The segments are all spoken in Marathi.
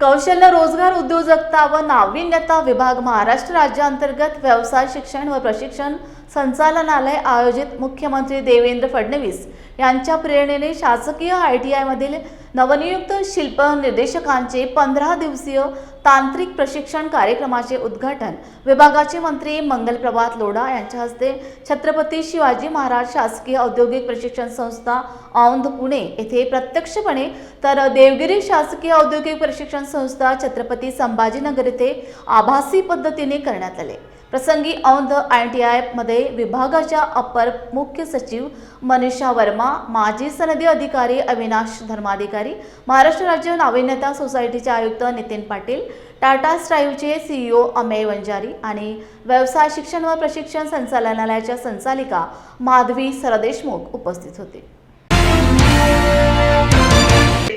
कौशल्य रोजगार उद्योजकता व नाविन्यता विभाग महाराष्ट्र राज्याअंतर्गत व्यवसाय शिक्षण व प्रशिक्षण संचालनालय आयोजित मुख्यमंत्री देवेंद्र फडणवीस यांच्या प्रेरणेने शासकीय आय टी आयमधील नवनियुक्त शिल्प निर्देशकांचे पंधरा दिवसीय तांत्रिक प्रशिक्षण कार्यक्रमाचे उद्घाटन विभागाचे मंत्री मंगलप्रभात लोढा यांच्या हस्ते छत्रपती शिवाजी महाराज शासकीय औद्योगिक प्रशिक्षण संस्था औंध पुणे येथे प्रत्यक्षपणे तर देवगिरी शासकीय औद्योगिक प्रशिक्षण संस्था छत्रपती संभाजीनगर येथे आभासी पद्धतीने करण्यात आले. प्रसंगी ऑन द आय टी आयमध्ये विभागाच्या अपर मुख्य सचिव मनीषा वर्मा माजी सनदी अधिकारी अविनाश धर्माधिकारी महाराष्ट्र राज्य नाविन्यता सोसायटीचे आयुक्त नितीन पाटील टाटा स्ट्राईव्हचे सीईओ अमेय वंजारी आणि व्यवसाय शिक्षण व प्रशिक्षण संचालनालयाच्या संचालिका माधवी सरदेशमुख उपस्थित होते.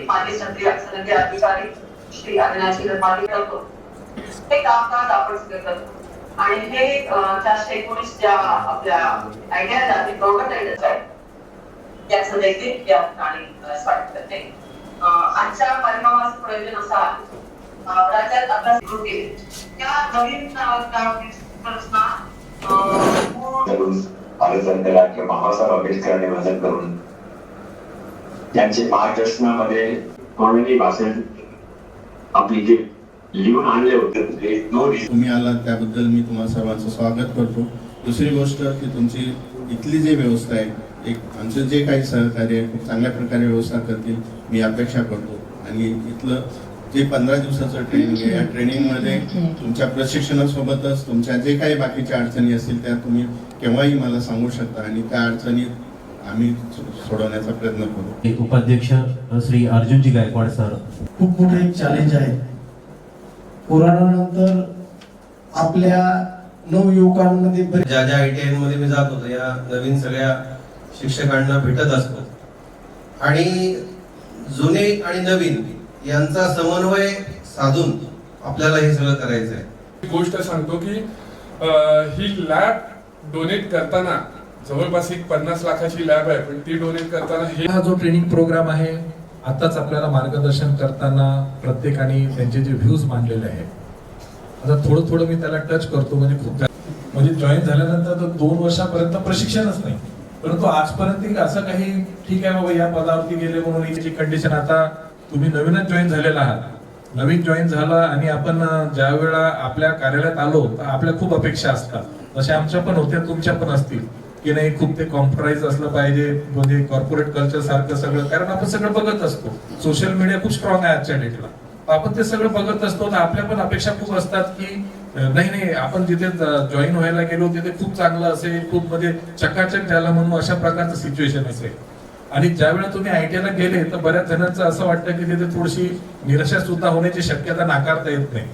माजी श्री अविनाशी धर्माधिकारी हे कामकाज आपण करतो. आणि हे चारशे एकोणीस ज्या आपल्या आयडियाज आहेत गव्हर्नमेंट आयडियाज आहेत याचं देखील या ठिकाणी स्वागत करते. आजच्या कार्यक्रमाचं प्रयोजन असं आहे राज्यात आता सुरू केले. त्या नवीन अं, ग्रामविकासना, अं, पूर्ण करून आंबेडकरांनी वंदन करून त्यांचे मार्गदर्शनामध्ये कोणीही भाषण आपली जी लिहून आणले होते तुम्ही आलात त्याबद्दल मी तुम्हा सर्वांचं स्वागत करतो. दुसरी गोष्ट की तुमची इथली जी व्यवस्था आहे एक आमचं जे काही सहकार्य आहे खूप चांगल्या प्रकारे व्यवस्था करतील मी अपेक्षा करतो. आणि इथलं जे पंधरा दिवसाचं ट्रेनिंग आहे या ट्रेनिंगमध्ये तुमच्या प्रशिक्षणासोबतच तुमच्या जे काही बाकीच्या अडचणी असतील त्या तुम्ही केव्हाही मला सांगू शकता. आणि त्या अडचणी आम्ही सोडवण्याचा प्रयत्न करू. एक उपाध्यक्ष श्री अर्जुनजी गायकवाड सर. खूप मोठं एक चॅलेंज आहे कोरोनानंतर आपल्या नवयुवकांमध्ये ज्या ज्या आय टी मध्ये मी जात होतो या नवीन सगळ्या शिक्षकांना भेटत असतो. आणि जुने आणि नवीन यांचा समन्वय साधून आपल्याला हे सगळं करायचं आहे गोष्ट सांगतो की ही लॅब डोनेट करताना जवळपास एक पन्नास लाखाची लॅब आहे पण ती डोनेट करताना हे हा जो ट्रेनिंग प्रोग्राम आहे आताच आपल्याला मार्गदर्शन करताना प्रत्येकाने त्यांचे जे व्ह्यूज मांडलेले आहेत आता थोडं थोडं मी त्याला टच करतो म्हणजे खूप म्हणजे जॉईन झाल्यानंतर तर दोन वर्षापर्यंत प्रशिक्षणच नाही. परंतु आजपर्यंत असं काही ठीक आहे बाबा या पदावरती गेले म्हणून याची कंडिशन आता तुम्ही नवीनच जॉईन झालेला आहात. नवीन जॉईन झाला आणि आपण ज्या वेळा आपल्या कार्यालयात आलो तर आपल्या खूप अपेक्षा असतात. तशा आमच्या पण होत्या तुमच्या पण असतील. की नाही खूप ते कॉम्प्रोमाइज असलं पाहिजे म्हणजे कॉर्पोरेट कल्चर सारखं सगळं. कारण आपण सगळं बघत असतो. सोशल मीडिया खूप स्ट्रॉंग आहे आजच्या डेटला आपण ते सगळं बघत असतो तर आपल्या पण अपेक्षा खूप असतात की नाही नाही आपण जिथे जॉईन व्हायला गेलो तिथे खूप चांगलं असेल खूप म्हणजे चकाचक झाला म्हणून अशा प्रकारचं सिच्युएशन असेल. आणि ज्यावेळेला तुम्ही आयटीआयला गेले तर बऱ्याच जणांचं असं वाटतं की तिथे थोडीशी निराशा सुद्धा होण्याची शक्यता नाकारता येत नाही.